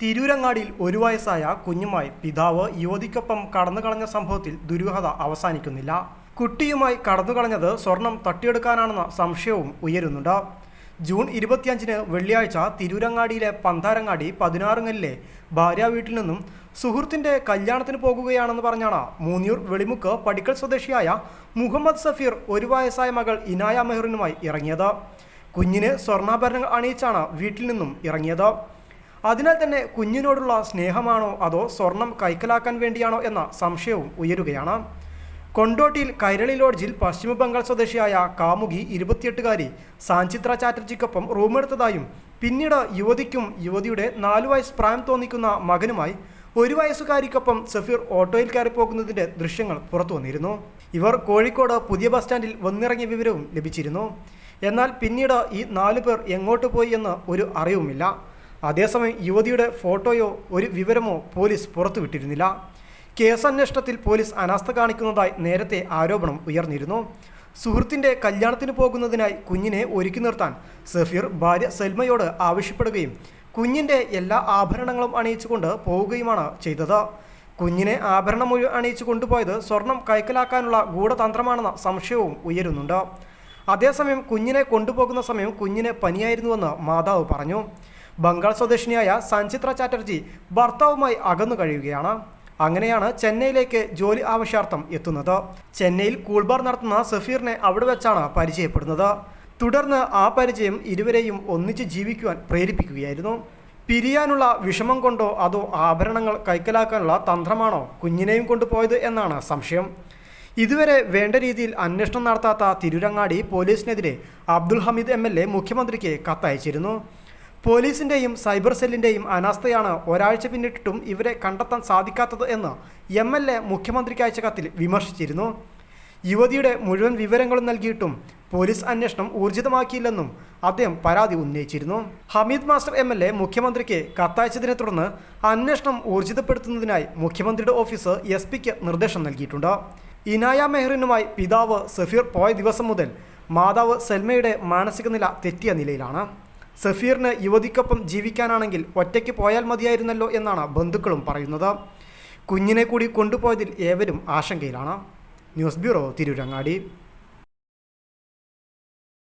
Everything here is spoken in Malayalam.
തിരൂരങ്ങാടിയിൽ ഒരു വയസ്സായ കുഞ്ഞുമായി പിതാവ് യുവതിക്കൊപ്പം കടന്നുകളഞ്ഞ സംഭവത്തിൽ ദുരൂഹത അവസാനിക്കുന്നില്ല. കുട്ടിയുമായി കടന്നു കടന്നുകളഞ്ഞത് സ്വർണം തട്ടിയെടുക്കാനാണെന്ന സംശയവും ഉയരുന്നുണ്ട്. ജൂൺ ഇരുപത്തിയഞ്ചിന് വെള്ളിയാഴ്ച തിരൂരങ്ങാടിയിലെ പന്താരങ്ങാടി പതിനാറുങ്ങലിലെ ഭാര്യ വീട്ടിൽ നിന്നും സുഹൃത്തിന്റെ കല്യാണത്തിന് പോകുകയാണെന്ന് പറഞ്ഞാണ് മൂന്നിയൂർ വെളിമുക്ക് പടിക്കൽ സ്വദേശിയായ മുഹമ്മദ് സഫീർ ഒരു വയസ്സായ മകൾ ഇനായ മെഹറിനുമായി ഇറങ്ങിയത്. കുഞ്ഞിന് സ്വർണാഭരണങ്ങൾ അണിയിച്ചാണ് വീട്ടിൽ നിന്നും ഇറങ്ങിയത്. അതിനാൽ തന്നെ കുഞ്ഞിനോടുള്ള സ്നേഹമാണോ അതോ സ്വർണം കൈക്കലാക്കാൻ വേണ്ടിയാണോ എന്ന സംശയവും ഉയരുകയാണ്. കൊണ്ടോട്ടിയിൽ കൈരളി ലോഡ്ജിൽ പശ്ചിമ ബംഗാൾ സ്വദേശിയായ കാമുകി ഇരുപത്തിയെട്ടുകാരി സാഞ്ചിത്ര ചാറ്റർജിക്കൊപ്പം റൂമെടുത്തതായും പിന്നീട് യുവതിക്കും യുവതിയുടെ നാലു വയസ്സ് പ്രായം തോന്നിക്കുന്ന മകനുമായി ഒരു വയസ്സുകാരിക്കൊപ്പം സഫീർ ഓട്ടോയിൽ കയറി പോകുന്നതിന്റെ ദൃശ്യങ്ങൾ പുറത്തു വന്നിരുന്നു. ഇവർ കോഴിക്കോട് പുതിയ ബസ് സ്റ്റാൻഡിൽ വന്നിറങ്ങിയ വിവരവും ലഭിച്ചിരുന്നു. എന്നാൽ പിന്നീട് ഈ നാലു പേർ എങ്ങോട്ട് പോയി എന്ന് ഒരു അറിവുമില്ല. അതേസമയം യുവതിയുടെ ഫോട്ടോയോ ഒരു വിവരമോ പോലീസ് പുറത്തുവിട്ടിരുന്നില്ല. കേസന്വേഷണത്തിൽ പോലീസ് അനാസ്ഥ കാണിക്കുന്നതായി നേരത്തെ ആരോപണം ഉയർന്നിരുന്നു. സുഹൃത്തിന്റെ കല്യാണത്തിന് പോകുന്നതിനായി കുഞ്ഞിനെ ഒരുക്കി നിർത്താൻ സഫീർ ഭാര്യ സൽമയോട് ആവശ്യപ്പെടുകയും കുഞ്ഞിന്റെ എല്ലാ ആഭരണങ്ങളും അണിയിച്ചുകൊണ്ട് പോവുകയുമാണ് ചെയ്തത്. കുഞ്ഞിനെ ആഭരണം മുഴുവൻ അണിയിച്ചു കൊണ്ടുപോയത് സ്വർണം കൈക്കലാക്കാനുള്ള ഗൂഢതന്ത്രമാണെന്ന സംശയവും ഉയരുന്നുണ്ട്. അതേസമയം കുഞ്ഞിനെ കൊണ്ടുപോകുന്ന സമയം കുഞ്ഞിന് പനിയായിരുന്നുവെന്ന് മാതാവ് പറഞ്ഞു. ബംഗാൾ സ്വദേശിനിയായ സഞ്ചിത്ര ചാറ്റർജി ഭർത്താവുമായി അകന്നു കഴിയുകയാണ്. അങ്ങനെയാണ് ചെന്നൈയിലേക്ക് ജോലി ആവശ്യാർത്ഥം എത്തുന്നത്. ചെന്നൈയിൽ കൂൾബാർ നടത്തുന്ന സഫീറിനെ അവിടെ വെച്ചാണ് പരിചയപ്പെടുന്നത്. തുടർന്ന് ആ പരിചയം ഇരുവരെയും ഒന്നിച്ച് ജീവിക്കുവാൻ പ്രേരിപ്പിക്കുകയായിരുന്നു. പിരിയാനുള്ള വിഷമം കൊണ്ടോ അതോ ആഭരണങ്ങൾ കൈക്കലാക്കാനുള്ള തന്ത്രമാണോ കുഞ്ഞിനെയും കൊണ്ടുപോയത് എന്നാണ് സംശയം. ഇതുവരെ വേണ്ട രീതിയിൽ അന്വേഷണം നടത്താത്ത Tirurangadi പോലീസിനെതിരെ Abdul Hameed M L A മുഖ്യമന്ത്രിക്ക് കത്തയച്ചിരുന്നു. പോലീസിന്റെയും സൈബർ സെല്ലിന്റെയും അനാസ്ഥയാണ് ഒരാഴ്ച പിന്നിട്ടിട്ടും ഇവരെ കണ്ടെത്താൻ സാധിക്കാത്തത് എന്ന് എം എൽ എ മുഖ്യമന്ത്രിക്ക് അയച്ച കത്തിൽ വിമർശിച്ചിരുന്നു. യുവതിയുടെ മുഴുവൻ വിവരങ്ങളും നൽകിയിട്ടും പോലീസ് അന്വേഷണം ഊർജിതമാക്കിയില്ലെന്നും അദ്ദേഹം പരാതി ഉന്നയിച്ചിരുന്നു. Hameed master M L A മുഖ്യമന്ത്രിക്ക് കത്തയച്ചതിനെ തുടർന്ന് അന്വേഷണം ഊർജിതപ്പെടുത്തുന്നതിനായി മുഖ്യമന്ത്രിയുടെ ഓഫീസ് എസ് പിക്ക് നിർദ്ദേശം നൽകിയിട്ടുണ്ട്. ഇനായ മെഹറിനുമായി പിതാവ് സഫീർ പോയ ദിവസം മുതൽ മാതാവ് സെൽമയുടെ മാനസിക നില തെറ്റിയ നിലയിലാണ്. സഫീറിന് യുവതിക്കൊപ്പം ജീവിക്കാനാണെങ്കിൽ ഒറ്റയ്ക്ക് പോയാൽ മതിയായിരുന്നല്ലോ എന്നാണ് ബന്ധുക്കളും പറയുന്നത്. കുഞ്ഞിനെ കൂടി കൊണ്ടുപോയതിൽ ഏവരും ആശങ്കയിലാണ്. News bureau Tirurangadi.